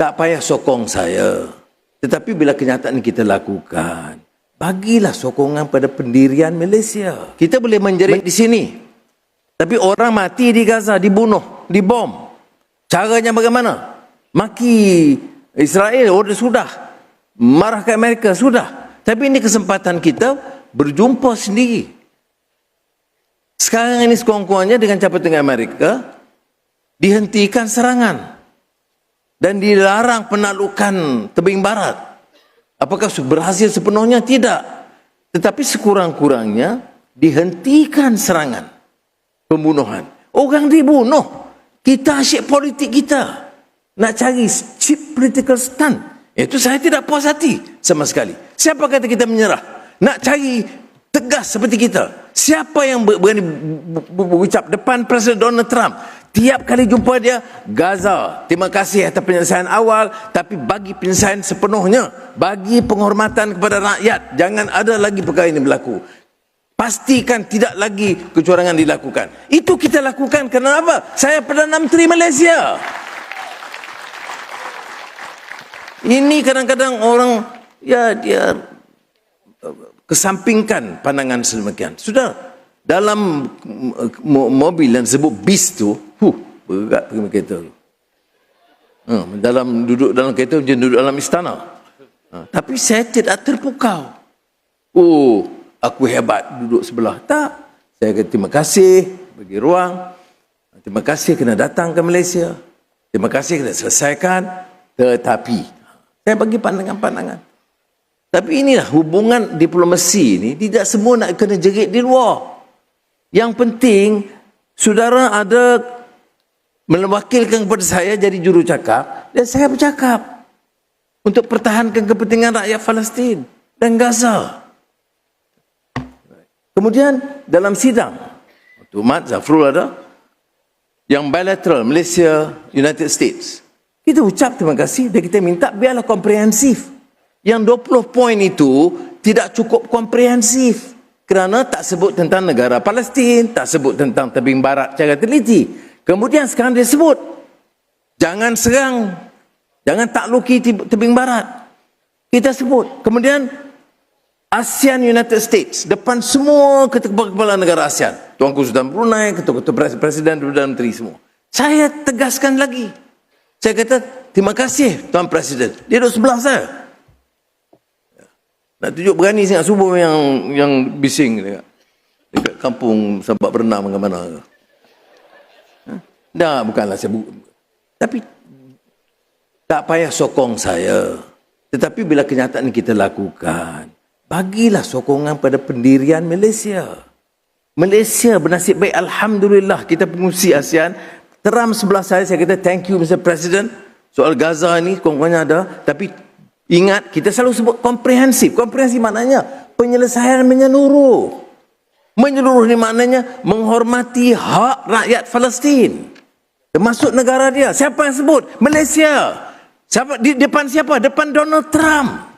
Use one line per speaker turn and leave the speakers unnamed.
Tak payah sokong saya. Tetapi bila kenyataan kita lakukan, bagilah sokongan pada pendirian Malaysia. Kita boleh menjerit di sini. Tapi orang mati di Gaza, dibunuh, dibom. Caranya bagaimana? Maki Israel, oh sudah. Marah ke Amerika, sudah. Tapi ini kesempatan kita berjumpa sendiri. Sekarang ini sekurang-kurangnya dengan capai dengan Amerika, dihentikan serangan dan dilarang penaklukan tebing barat. Apakah berhasil sepenuhnya? Tidak. Tetapi sekurang-kurangnya dihentikan serangan pembunuhan. Orang dibunuh. Kita asyik politik kita. Nak cari cheap political stunt. Itu saya tidak puas hati sama sekali. Siapa kata kita menyerah? Nak cari tegas seperti kita. Siapa yang berani berucap depan Presiden Donald Trump? Tiap kali jumpa dia, Gaza. Terima kasih atas penyelesaian awal, tapi bagi penyelesaian sepenuhnya. Bagi penghormatan kepada rakyat. Jangan ada lagi perkara ini berlaku. Pastikan tidak lagi kecurangan dilakukan. Itu kita lakukan kenapa? Saya Perdana Menteri Malaysia. Ini kadang-kadang orang, ya dia kesampingkan pandangan sedemikian. Sudah, dalam mobil yang disebut bis tu, berat pergi kereta tu. Ha, dalam duduk dalam kereta macam duduk dalam istana. Ha, tapi saya tidak terpukau. Oh, aku hebat duduk sebelah. Tak. Saya kata terima kasih bagi ruang. Terima kasih kena datang ke Malaysia. Terima kasih kena selesaikan. Tetapi, saya bagi pandangan-pandangan. Tapi inilah hubungan diplomasi ini tidak semua nak kena jerit di luar. Yang penting, saudara ada mewakilkan kepada saya jadi juru cakap dan saya bercakap untuk pertahankan kepentingan rakyat Palestin dan Gaza. Kemudian dalam sidang, waktu Mat Zafrul ada, yang bilateral Malaysia United States, kita ucap terima kasih dan kita minta biarlah komprehensif. Yang 20 poin itu tidak cukup komprehensif kerana tak sebut tentang negara Palestin, tak sebut tentang tebing barat cara teliti. Kemudian sekarang dia sebut, jangan serang, jangan takluki tebing barat. Kita sebut. Kemudian ASEAN United States, depan semua kepala negara ASEAN. Tuanku Sultan Brunei, ketua-ketua presiden, Perdana Menteri semua. Saya tegaskan lagi. Saya kata, terima kasih Tuan Presiden. Dia duduk sebelah saya. Nak tunjuk berani sangat subuh yang yang bising dekat, dekat kampung sebab berenang ke mana. Dah bukanlah saya bu- tapi tak payah sokong saya. Tetapi bila kenyataan kita lakukan, bagilah sokongan pada pendirian Malaysia. Malaysia bernasib baik alhamdulillah kita pengusi ASEAN. Teram sebelah saya saya kata thank you Mr President. Soal Gaza ni kurang ada tapi ingat kita selalu sebut komprehensif. Komprehensif maknanya penyelesaian menyeluruh. Menyeluruh ni maknanya menghormati hak rakyat Palestin. Termasuk negara dia. Siapa yang sebut? Malaysia. Siapa di depan siapa? Depan Donald Trump.